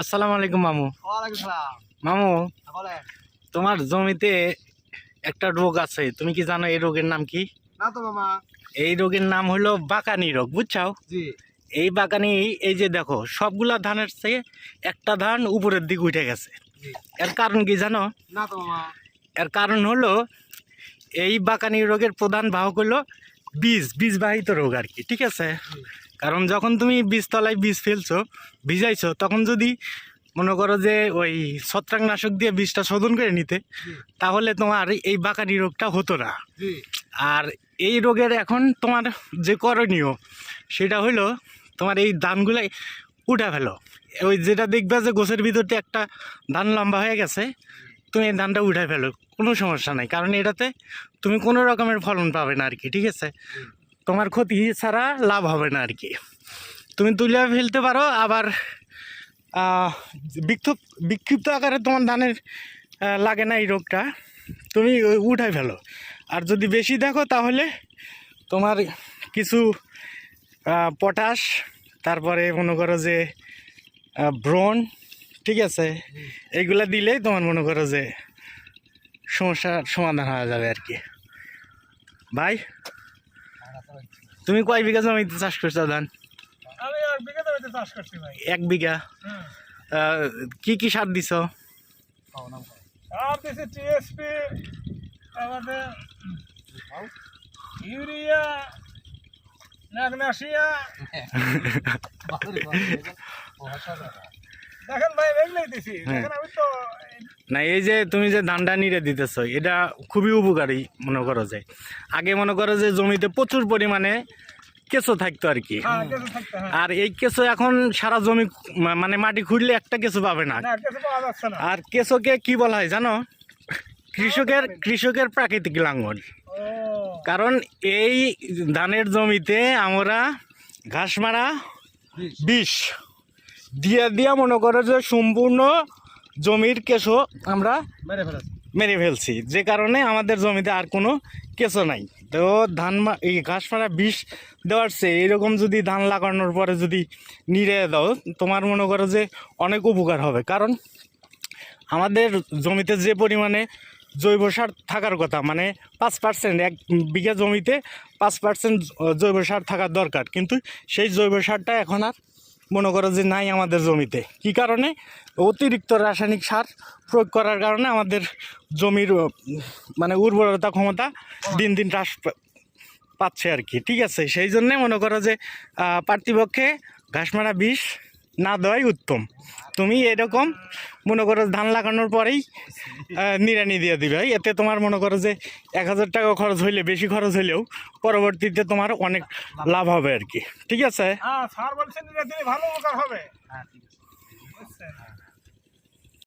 আসসালামু আলাইকুম মামু। মামু তোমার জমিতে একটা রোগ আছে তুমি কি জানো এই রোগের নাম কি? না তো মামা। এই রোগের নাম হলো বাকানি রোগ বুঝছাও? জি। এই বাকানি এই যে দেখো সবগুলা ধানের চেয়ে একটা ধান উপরের দিকে উঠে গেছে। এর কারণ কি জানো? না তো এর কারণ হলো এই বাকানি রোগের প্রধান বাহক হলো বীজ বীজবাহিত রোগ আর কি ঠিক আছে? কারণ যখন তুমি বীজতলায় বীজ ফেলছো ভিজাইছো তখন যদি মনে করো যে ওই ছত্রাকনাশক দিয়ে বীজটা শোধন করে নিতে তাহলে তোমার এই বাকানি রোগটা হতো না। আর এই রোগের এখন তোমার যে করণীয় সেটা হলো তোমার এই ধানগুলাই উঠা ফেলো। ওই যেটা দেখবে যে গোছের ভিতরতে একটা ধান লম্বা হয়ে গেছে তুমি এই ধানটা উঠাই ফেলো। কোনো সমস্যা নাই কারণ এটাতে তুমি কোনো রকমের ফলন পাবে না আর কি ঠিক আছে? তোমার ক্ষতি ছাড়া লাভ হবে না আর কি তুমি তুলে ফেলতে পারো, আবার বিক্ষুপ বিক্ষিপ্ত আকারে তোমার ধানের লাগে না এই রোগটা। তুমি উঠাই ফেলো। আর যদি বেশি দেখো তাহলে তোমার কিছু পটাশ, তারপরে মনে করো যে ব্রণ, ঠিক আছে? এইগুলা দিলেই তোমার মনে করো যে সমস্যার সমাধান হয়ে যাবে আর কি ভাই তুমি কয় বিঘা জমিতে চাষ করছ ধান? আমি এক বিঘা জমিতে চাষ করছি ভাই। এক বিঘা? কি কি সার দিছ? আর দিছি টিএসপি আমাদের ইউরিয়া ম্যাগনেসিয়া দেখেন ভাই এগুলোই দিছি। হ্যাঁ। দেখেন আমি তো না এই যে তুমি যে ধানটা নিরে দিতেছ এটা খুবই উপকারী মনে করো যে। আগে মনে করো যে জমিতে প্রচুর পরিমাণে কেঁচো থাকতো আর কি। হ্যাঁ হ্যাঁ। আর এই কেঁচো এখন সারা জমি মানে মাটি খুঁড়লে একটা কেঁচো পাবে না। আর কেঁচোকে কি বলা হয় জানো? কৃষকের কৃষকের প্রাকৃতিক লাঙ্গল। কারণ এই ধানের জমিতে আমরা ঘাস মারা বিষ দিয়া দিয়া মনে করো যে সম্পূর্ণ জমির কেঁচো আমরা মেরে ফেলছি। যে কারণে আমাদের জমিতে আর কোনো কেঁচো নাই। তো ধান মা- এই ঘাস মারা বিষ দেওয়ার চেয়ে এরকম যদি ধান লাগানোর পরে যদি নিড়ে দাও তোমার মনে করো যে অনেক উপকার হবে। কারণ আমাদের জমিতে যে পরিমাণে জৈব সার থাকার কথা মানে পাঁচ পার্সেন্ট এক বিঘা জমিতে পাঁচ পার্সেন্ট জৈব সার থাকার দরকার। কিন্তু সেই জৈব সারটা এখন আর মনে করো যে নাই আমাদের জমিতে। কি কারণে? অতিরিক্ত রাসায়নিক সার প্রয়োগ করার কারণে আমাদের জমির মানে উর্বরতা ক্ষমতা দিন দিন হ্রাস পাচ্ছে আর কি। ঠিক আছে? সেই জন্যে মনে করো যে আহ, ঘাসমারা ঘাস বিষ না দেওয়াই উত্তম। তুমি এরকম মনে করো ধান লাগানোর পরেই নিরানি নিড়ানি দিয়ে দিবে। এতে তোমার মনে করো যে এক হাজার টাকা খরচ হইলে বেশি খরচ হইলেও পরবর্তীতে তোমার অনেক লাভ হবে আর কি। ঠিক আছে? হ্যাঁ স্যার বলছেন ভালো উপকার হবে। হ্যাঁ